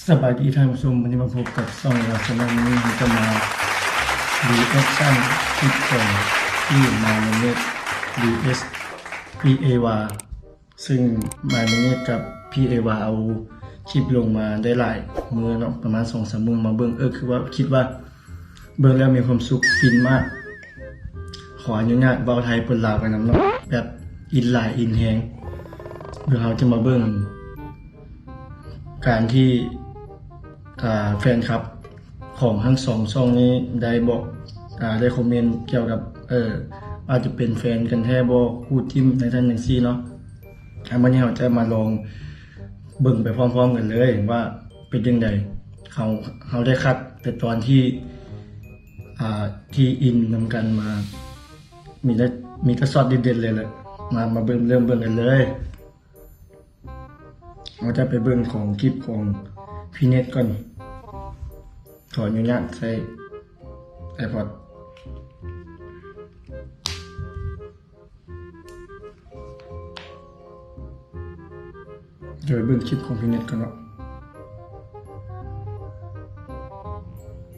สบายดีท่านผู้ชมวันนี้มาพบกับซ่องเราสำหรับวันนี้เราจะมารีแอคชั่นคลิปของที่มาเมเนต DS PA วาซึ่งมาเมเนตกับ PA วาเอาคลิปลงมาได้หลายมือเนาะประมาณ2 3มือมาเบิ่งเออคือว่าคิดว่าเบิ่งแล้วมีความสุขฟินมาก ขออนุญาตเบาไทยเปิดลาวไปน้ำเนาะแบบอินหลายอินแฮงเดี๋ยวเราจะมาเบิ่งการที่ แฟนคลับของทั้งสองช่องนี้ได้บอกอได้คอมเมนต์เกี่ยวกับเอออาจจะเป็นแฟนกันแท้บ่คู่จิ้มในท่านอย่งซี่เนาะอันวันนี้เราจะมาลองเบิ่งไปพร้อมๆกันเลยว่าเป็นยังไงเขาเขาได้คัดแต่ตอนที่อ่าที่อินนำกันมา มีแต่มีแต่ซอดเด็ดๆเลยแหละมามาเบิ่งเริ่มเบิ่งกันเลยเราจะไปเบิ่งของคลิปของพี่เน็ตก่อน ขออนุญาตใส่ไอพอดเดี๋ยวเบิ่งคลิปของพี่เน็ตก่อนเนาะ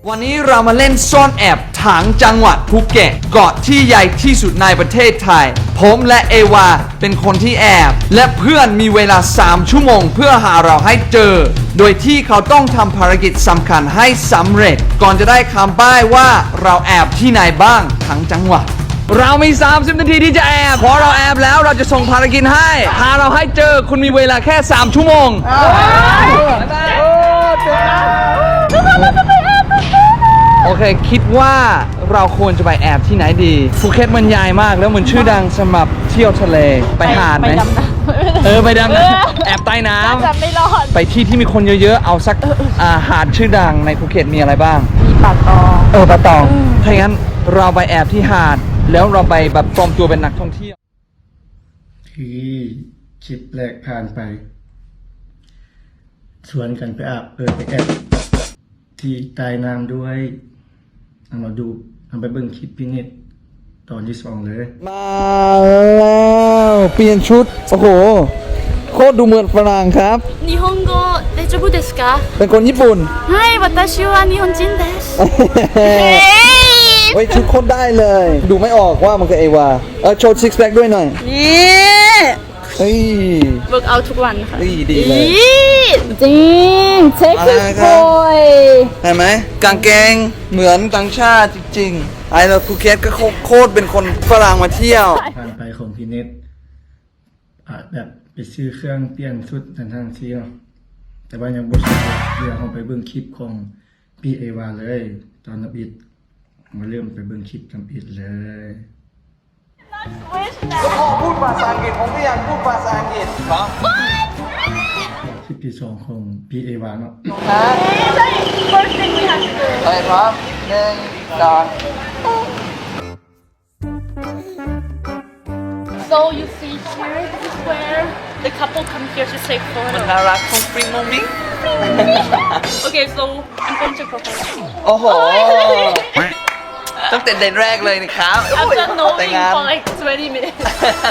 วันนี้เรามาเล่นซ่อนแอบถังจังหวัดภูเก็ตเกาะที่ใหญ่ที่สุดในประเทศไทย ผมและเอวาเป็นคนที่แอบ และเพื่อนมีเวลา 3 ชั่วโมงเพื่อหาเราให้เจอ โดยที่เขาต้องทำภารกิจสำคัญให้สำเร็จ ก่อนจะได้คำป้ายว่าเราแอบที่ไหนบ้างทั้งจังหวัด เรามี 30 นาทีที่จะแอบพอเราแอบแล้วเราจะส่งภารกิจให้หาเราให้เจอคุณมีเวลาแค่ 3 ชั่วโมงโอเค คิดว่าเราควรจะไปแอบที่ไหนดีภูเก็ตมันใหญ่มากแล้วมันชื่อดังสำหรับเที่ยวทะเลไปหาดไหมไปดำน้ำ เออไปดำเอน้อำแอบใต้น้จะไม่รอดำไปที่ที่มีคนเยอะๆ เอาสักอาหาดชื่อดังในภูเก็ตมีอะไรบ้างมีปากตอง เออปะตอง ถ้าอย่างนั้นเราไปแอบที่หาด แล้วเราไปแบบปลอมตัวเป็นนักท่องเที่ยว ที่คลิปแรกผ่านไป ชวนกันไปอาบเออไปแอบที่ใต้น้ำด้วยเอามาดูเอาไปเบิ่งคลิปพี่เน็ตตอนที่สองเลย มาแล้วเปลี่ยนชุด โอ้โห โคตรดูเหมือนฝรั่งครับ 日本語大丈夫ですか เป็นคนญี่ปุ่น はい私は日本人です เฮ้ยชุดโคตรได้เลย ดูไม่ออกว่ามันคือเอวาเออโชว์ซิกแพคด้วยหน่อย นี่ เฮ้ย เวิร์กเอาทุกวันค่ะ ดีดีเลย จริงเซ็กซี่ มา บ ครับ อย เห็นไหมกางเกงเหมือนต่างชาติจริงๆไอ้เราภูเก็ตก็โคโคตรเป็นคนฝรั่งมาเที่ยว ผ่านไปของพี่เน็ต อาจแบบไปซื้อเครื่องเปลี่ยนชุดทางทางเที่ยวแต่ว่ายังบ่สุดเดี๋ยวเราไปเบิ่งคลิปของพี่เอวาเลย ตอนนับอิดมาเริ่มไปเบิ่งคลิปนับอิดเลยพูดภาษาอังกฤษผมก็อยากพูดภาษาอังกฤษครับคลิปที่สองของพี่เอวาเนาะนะ first thing we have to do ไปครับหนึ่งสอง so you see here this is where the couple come here to take มัน photo น่ารักฟุ้งฟริ้งมุ้งมิ้ง okay so I'm going to propose โอ้โห ตั้งแต่เดนแรกเลยนะครับ after แต่ง knowing งาน for like 20 minutes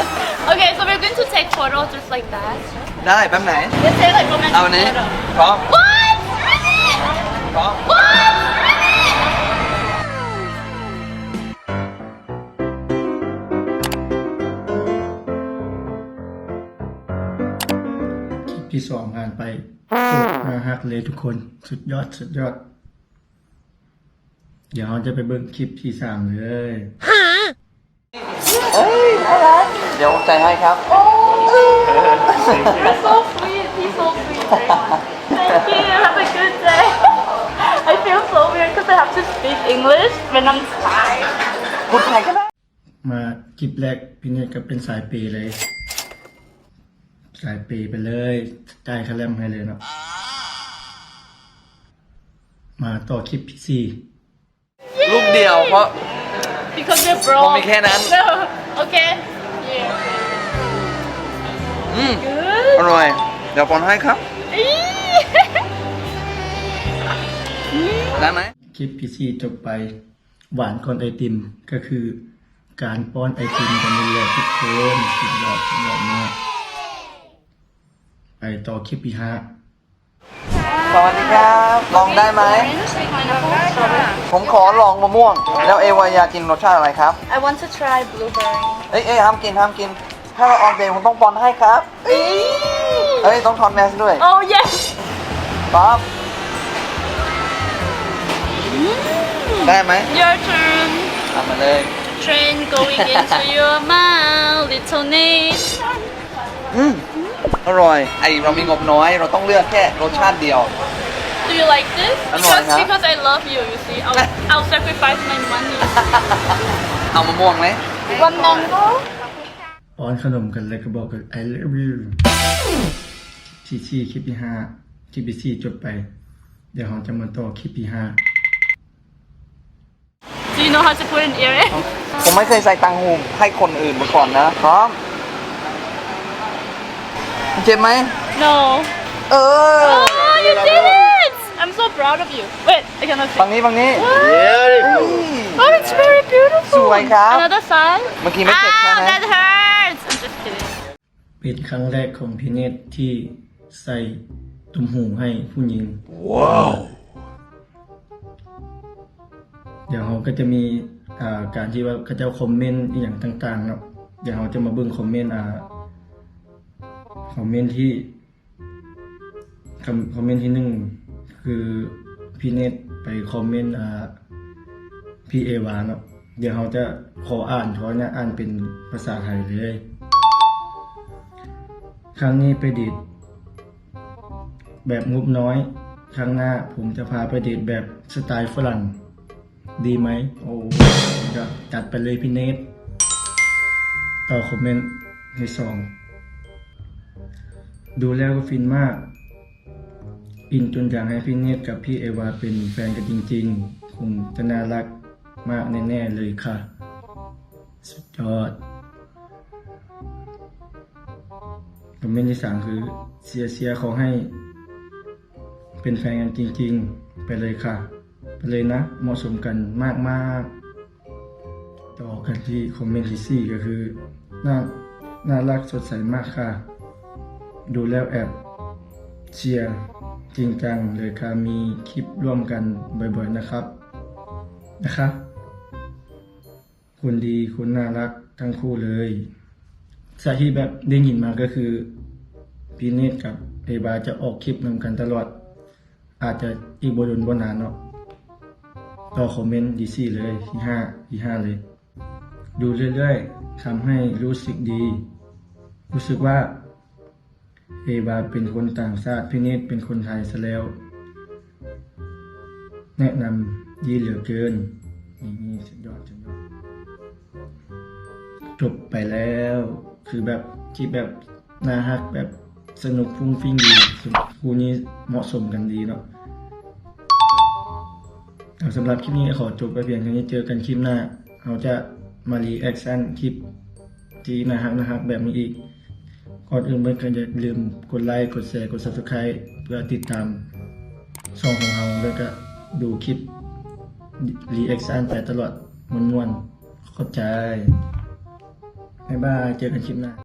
okay so we're going to take photos just like that ได้แป๊บไหน let's take like romantic เอาอันนี้ photo พร้อม what พร้อม ค สองผ่านไปโคตรน่าฮักเลยทุกคน สุดยอดสุดยอด เดี๋ยวเราจะไปเบิ่งคลิปที่สามเลยเดี๋ยวใจให้ครับ You're so sweet. He's so sweet. Thank you. Have a good day. I feel so weird because I have to speak English when I'm tired. พูดไทยก็ได้มาคลิปแรกพี่เนตก็เป็นสายเปย์เลย สายเปย์ไปเลยจ่ายค่าแรมให้เลยเนาะมาต่อคลิปที่สี่ลูกเดียวเพราะ Because we're broke. ผมมีแค่นั้น No. Okay. Yeah. อืม Good. อร่อย เดี๋ยวปอนให้ครับได้ไหม คลิปที่สี่จบไปหวานก่อนไอติมก็คือ การป้อนไอติมกันนี่แหละทุกคนสุดยอดสุดยอดมาก ไปต่อคลิปที่ห้าสวัสดีลองได้ไหม Orange, pineapple, strawberry. ผมขอลองมะม่วง แล้วเอวาอยากกินรสชาติอะไรครับ I want to try blueberry. เอ้ยเอ้ยห้ามกินห้ามกิน ถ้าเราออกเดทผมต้องปอนให้ครับ เอ้ยต้องทอนแมสด้วย Oh yes. ป๊อปได้ไหม Your turn. ทำมาเลย Train going into your mouth, little Nate. อืม อร่อย ไอเรามีงบน้อย เราต้องเลือกแค่รสชาติเดียว Do you like this? I'm Because not, huh? because I love you, you see. I'll, I'll sacrifice my money. เอามะม่วงไหม One mango. ป้อนขนมกันแล้วก็บอกกัน I love you ที่สี่คลิปที่ห้าคลิปที่สี่จบไป เดี๋ยวเราจะมาต่อคลิปที่ห้า Do you know how to put an earring? ผมไม่เคยใส่ตังหูให้คนอื่นมาก่อนนะ พร้อม เจ็บไหม No. เออ Oh, you did it! I'm so proud of you. Wait, I cannot ฝั่ง see. นี้ฝั่งนี้ What? Oh, it's very beautiful. สวยครับ Another side. เมื่อกี้ไม่เจ็บใช่ Ah, ไหม that hurts. I'm just kidding. เป็นครั้งแรกของพี่เนตที่ใส่ตุ่มหูให้ผู้หญิงว้าวเดี๋ยวเราก็จะมีอ่าการที่ว่าเขาจะคอมเมนต์อหย่างต่างๆเนาะเดี๋ยวเราจะมาเบิ่งคอมเมนต์อ่า คอมเมนต์ที่คำคอมเมนต์ที่หนึ่งคือพี่เนตไปคอมเมนต์อ่าพี่เอวาเนาะเดี๋ยวเราจะขออ่านเขอเนี่ยอ่านเป็นภาษาไทยเลย ครั้งนี้ไปเดทแบบงบน้อย ครั้งหน้าผมจะพาไปเดทแบบสไตล์ฝรั่ง ดีไหม โอ้ก็จัดไปเลยพี่เนทต่อคอมเมนต์ที่สอง ดูแล้วก็ฟินมาก อินจนอยากให้พี่เนทกับพี่เอวาเป็นแฟนกันจริงๆ คงจะน่ารักมากแน่ๆเลยค่ะ สุดยอดคอมเมนต์ที่สามคือเสียเสียขอให้ เป็นแฟนกันจริงๆ ไปเลยค่ะ ไปเลยนะ เหมาะสมกันมากๆ ต่อกันที่คอมเมนต์ที่สี่ก็คือน่าน่ารักสดใสมากค่ะ ดูแล้วแอบเชียร์จริงจังเลยค่ะมีคลิปร่วมกันบ่อยๆนะครับนะคะคุณดีคุณน่ารักทั้งคู่เลยสาที่แบบได้ยินมาก็คือพีเนตกับเอบาจะออกคลิปนำกันตลอด อาจจะอีกบดุลบนานเนาะต่อคอมเมนต์ดีซี่เลยที่ห้าที่ห้าเลย ดูเรื่อยๆทำให้รู้สึกดี รู้สึกว่า เอบาเป็นคนต่างชาติพีเนตเป็นคนไทยซะแล้ว แนะนำดีเหลือเกินนี่สุดยอดสุดยอดจบไปแล้ว คือแบบคลิปแบบน่าฮักแบบสนุกฟุ้งฟิ้งดีคู่นี้เหมาะสมกันดีเนาะเอาสำหรับคลิปนี้ขอจบไปเพียงเท่านี้เจอกันคลิปหน้าเราจะมารีแอคชั่นคลิปที่น่าฮักน่าฮักแบบนี้อีก ก่อนอื่นเพื่อนก็อย่าลืมกดไลค์กดแชร์กด subscribe เพื่อติดตามช่องของเราแล้วก็ดูคลิปรีแอคชั่นไปตลอดมวนๆขอบใจบ๊ายบายเจอกันคลิปหน้า